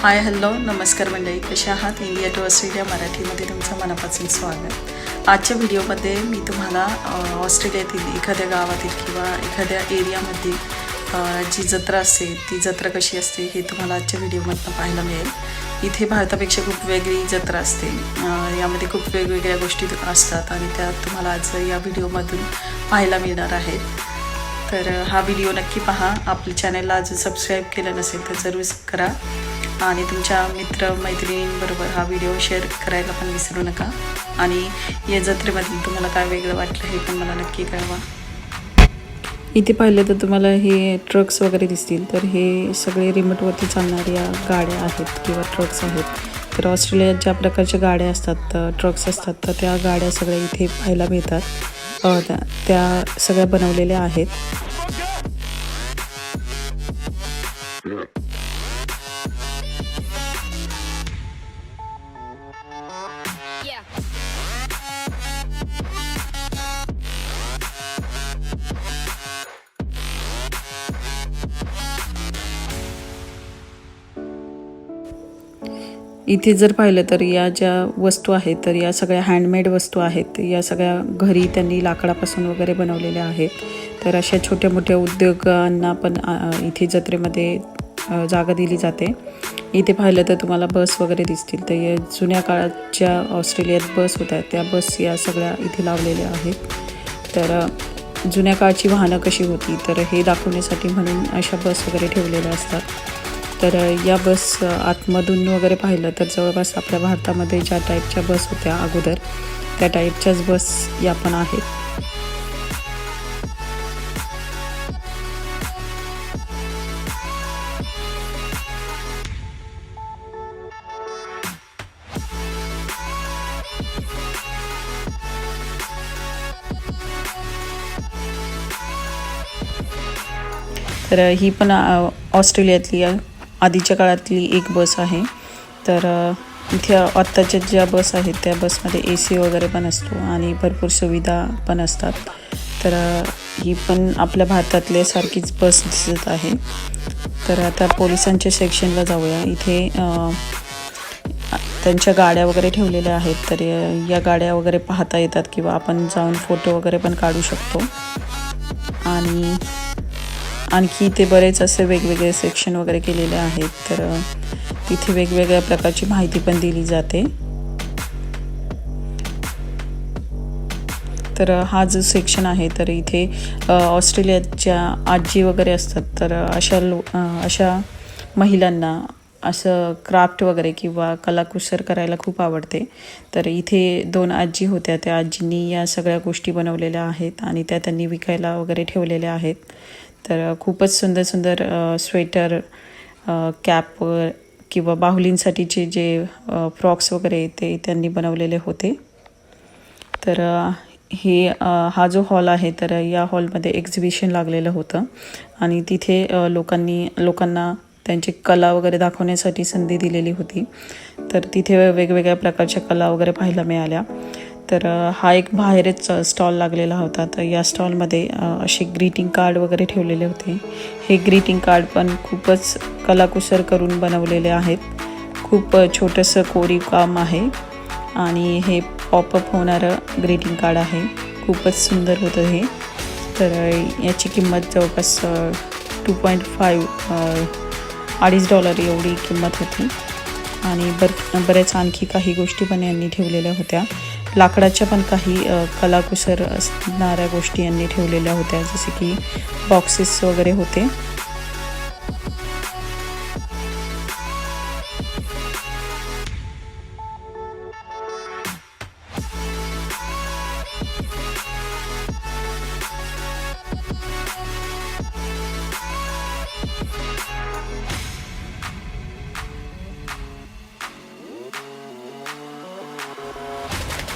Hi hello नमस्कार मंडळी कशा आहात? इंडिया टू ऑस्ट्रेलिया मराठीमध्ये तुमचं मनापासून स्वागत. आजच्या व्हिडिओमध्ये मी तुम्हाला ऑस्ट्रेलियातील एखाद्या गावातील किंवा एखाद्या एरियामध्ये जी जत्रा असते ती जत्रा कशी असते हे तुम्हाला आजच्या व्हिडिओमधनं पाहायला मिळेल. इथे भारतापेक्षा खूप वेगळी जत्रा असते. यामध्ये खूप वेगवेगळ्या गोष्टी असतात आणि त्या तुम्हाला आज या व्हिडिओमधून पाहायला मिळणार आहेत. तर हा व्हिडिओ नक्की पहा. आपल्या चॅनलला अजून सबस्क्राईब केलं नसेल तर जरूर करा. आणि तुमच्या मित्र मैत्रिणींबरोबर हा व्हिडिओ शेअर करायला पण विसरू नका. आणि या जत्रेमध्ये तुम्हाला काय वेगळं वाटलं हे पण मला नक्की कळवा. इथे पाहिलं तर तुम्हाला हे ट्रक्स वगैरे दिसतील तर हे सगळे रिमोटवरती चालणाऱ्या गाड्या आहेत किंवा ट्रक्स आहेत. तर ऑस्ट्रेलियात ज्या प्रकारच्या गाड्या असतात ट्रक्स असतात तर त्या गाड्या सगळ्या इथे पाहायला मिळतात. त्या सगळ्या बनवलेल्या आहेत. इथे जर पाहिलं तर या ज्या वस्तू आहेत तर या सगळ्या हँडमेड वस्तू आहेत या सगळ्या घरी त्यांनी लाकडापासून वगैरे बनवलेल्या आहेत. तर अशा छोट्या मोठ्या उद्योगांना पण इथे जत्रेमध्ये जागा दिली जाते. इथे पाहिलं तर तुम्हाला बस वगैरे दिसतील. तर या जुन्या काळात ज्या ऑस्ट्रेलियात बस होत्या. त्या बस या सगळ्या इथे लावलेल्या आहेत. तर जुन्या काळची वाहनं कशी होती तर हे दाखवण्यासाठी म्हणून अशा बस वगैरे ठेवलेल्या असतात. तर या बस आतमधून वगैरे पाहिलं तर जवळपास आपल्या भारतामध्ये ज्या टाईपच्या बस होत्या अगोदर त्या टाईपच्याच बस या पण आहेत. तर ही पण ऑस्ट्रेलियातली आहे आधीच्या काळातली एक बस आहे. तर इथे आत्ताच्या ज्या बस आहेत त्या बसमध्ये ए सी वगैरे पण असतो आणि भरपूर सुविधा पण असतात. तर ही पण आपल्या भारतातल्या सारखीच बस दिसत आहे. तर आता पोलिसांच्या सेक्शनला जाऊया. इथे त्यांच्या गाड्या वगैरे ठेवलेल्या आहेत. तर या गाड्या वगैरे पाहता येतात किंवा आपण जाऊन फोटो वगैरे पण काढू शकतो. आणि आणखी ते बरेच असे वेगवेगळे सेक्शन वगैरे केलेले आहेत. तर तिथे वेगवेगळ्या प्रकारची माहिती पण दिली जाते. तर हा जो सेक्शन आहे तर इथे ऑस्ट्रेलियाच्या आजी वगैरे असतात. तर अशा लो अशा महिलांना असं क्राफ्ट वगैरे किंवा कलाकुसर करायला खूप आवडते. तर इथे दोन आजी होत्या. त्या आजींनी या सगळ्या गोष्टी बनवलेल्या आहेत आणि त्या त्यांनी विकायला वगैरे ठेवलेल्या आहेत. तर खूपच सुंदर सुंदर स्वेटर कॅप किंवा बाहुलींसाठीचे जे फ्रॉक्स वगैरे ते त्यांनी बनवलेले होते. तर हे हा जो हॉल आहे तर या हॉलमध्ये एक्झिबिशन लागलेलं होतं. आणि तिथे लोकांनी लोकांना त्यांची कला वगैरे दाखवण्यासाठी संधी दिलेली होती. तर तिथे वेगवेगळ्या प्रकारच्या कला वगैरे पाहायला मिळाल्या. तर हा एक बाहेरच स्टॉल लागलेला होता. तर या स्टॉलमध्ये असे ग्रीटिंग कार्ड वगैरे ठेवलेले होते. हे ग्रीटिंग कार्ड पण खूपच कलाकुसर करून बनवलेले आहेत. खूप छोटंसं कोरीव काम आहे. आणि हे पॉपअप होणारं ग्रीटिंग कार्ड आहे. खूपच सुंदर होतं हे. तर याची किंमत जवळपास टू पॉईंट फाईव्ह अडीच डॉलर एवढी किंमत होती. आणि बर बऱ्याच आणखी काही गोष्टी पण यांनी ठेवलेल्या होत्या. लाकडाच्या पण काही कलाकुसर असणाऱ्या गोष्टी यांनी ठेवलेल्या होत्या जसे की बॉक्सेस वगैरे होते.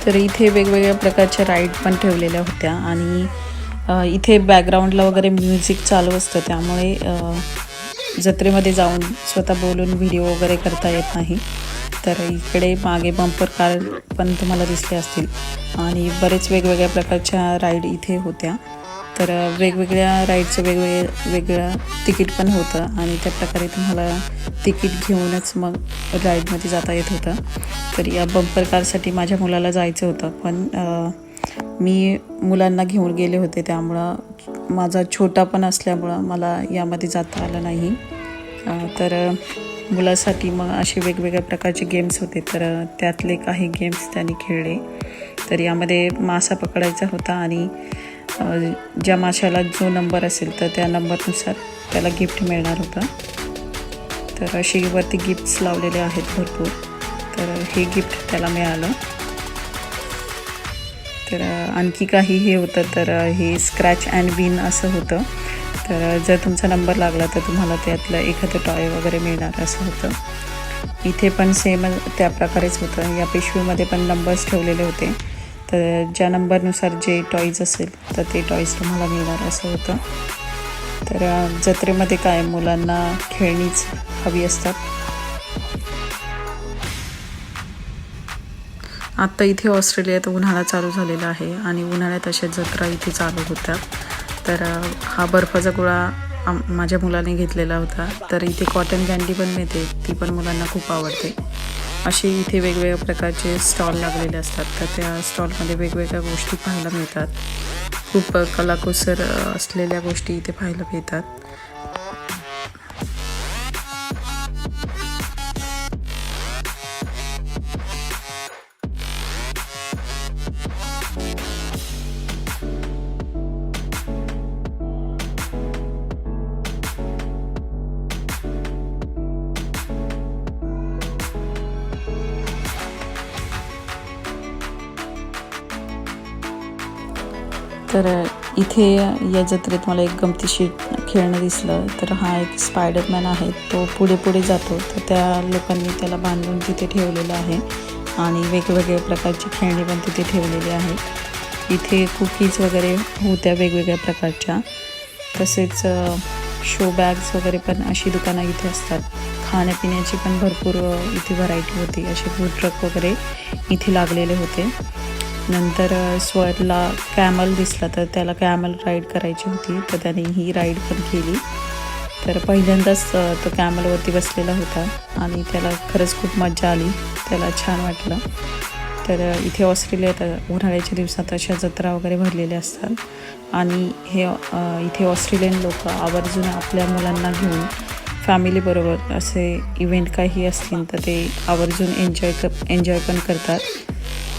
तर इथे वेगवेगळ्या प्रकारच्या राईड पण ठेवलेल्या होत्या आणि इथे बॅकग्राऊंडला वगैरे म्युझिक चालू असतं. त्यामुळे जत्रेमध्ये जाऊन स्वतः बोलून व्हिडिओ वगैरे करता येत नाही. तर इकडे मागे बंपर कार पण तुम्हाला दिसले असतील. आणि बरेच वेगवेगळ्या प्रकारच्या राईड इथे होत्या. तर वेगवेगळ्या राईडचं वेगवेगळे वेगळं तिकीट पण होतं आणि त्या प्रकारे तुम्हाला तिकीट घेऊनच मग राईडमध्ये जाता येत होतं. तर या बंपर कारसाठी माझ्या मुलाला जायचं होतं पण मी मुलांना घेऊन गेले होते त्यामुळं माझा छोटा पण असल्यामुळं मला यामध्ये जाता आलं नाही. तर मुलासाठी मग असे वेगवेगळ्या प्रकारचे गेम्स होते तर त्यातले काही गेम्स त्यांनी खेळले. तर यामध्ये मासा पकडायचा होता आणि ज्या माशाला जो नंबर असेल तर त्या नंबरनुसार त्याला गिफ्ट मिळणार होतं. तर असे वरती गिफ्ट्स लावलेले आहेत भरपूर. तर हे गिफ्ट त्याला मिळालं. तर आणखी काही हे होतं तर हे स्क्रॅच अँड विन असं होतं. तर जर तुमचा नंबर लागला तर तुम्हाला त्यातलं एखादं टॉय वगैरे मिळणार असं होतं. इथे पण सेम त्या प्रकारेच होतं. या पिशवीमध्ये पण नंबर्स ठेवलेले होते. तर ज्या नंबरनुसार जे टॉईज असेल तर ते टॉईज तुम्हाला मिळणार असं होतं. तर जत्रेमध्ये काय मुलांना खेळणीच हवी असतात? आत्ता इथे ऑस्ट्रेलियात उन्हाळा चालू झालेला आहे आणि उन्हाळ्यात अशा जत्रा इथे चालू होतात तर हा बर्फाचा गोळा माझ्या मुलाने घेतलेला होता. तर इथे कॉटन कॅन्डी पण मिळते ती पण मुलांना खूप आवडते. असे इथे वेगवेगळ्या प्रकारचे स्टॉल लागलेले असतात. तर त्या स्टॉलमध्ये वेगवेगळ्या गोष्टी पाहायला मिळतात. खूप कलाकुसर असलेल्या गोष्टी इथे पाहायला मिळतात. तर इथे या जत्रेत मला एक गमतीशीर खेळणं दिसलं. तर हा एक स्पायडरमॅन आहे. तो पुढे पुढे जातो. तर त्या लोकांनी त्याला बांधून तिथे ठेवलेलं आहे. आणि वेगवेगळ्या प्रकारची खेळणी पण तिथे ठेवलेली आहेत. इथे कुकीज वगैरे होत्या वेगवेगळ्या प्रकारच्या. तसेच शो बॅग्स वगैरे पण अशी दुकानं इथे असतात. खाण्यापिण्याची पण भरपूर इथे व्हरायटी होती. असे फूड ट्रक वगैरे इथे लागलेले होते. नंतर स्वरला कॅमल दिसला तर त्याला कॅमल राईड करायची होती तर त्याने ही राईड पण केली. तर पहिल्यांदाच तो कॅमलवरती बसलेला होता आणि त्याला खरंच खूप मजा आली. त्याला छान वाटलं. तर इथे ऑस्ट्रेलियात उन्हाळ्याच्या दिवसात अशा जत्रा वगैरे भरलेल्या असतात. आणि हे इथे ऑस्ट्रेलियन लोक आवर्जून आपल्या मुलांना घेऊन फॅमिलीबरोबर असे इव्हेंट काही असतील तर ते आवर्जून एन्जॉय क एन्जॉय पण करतात.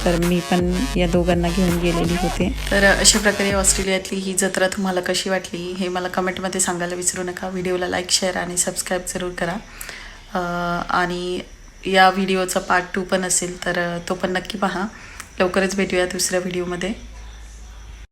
तर मी पण या दोघांना घेऊन गेलेली होते. तर अशा प्रकारे ऑस्ट्रेलियातली ही जत्रा तुम्हाला कशी वाटली हे मला कमेंटमध्ये सांगायला विसरू नका. व्हिडिओला लाईक शेअर आणि सबस्क्राईब जरूर करा. आणि या व्हिडिओचा पार्ट टू पण असेल तर तो पण नक्की पहा. लवकरच भेटूया दुसऱ्या व्हिडिओमध्ये.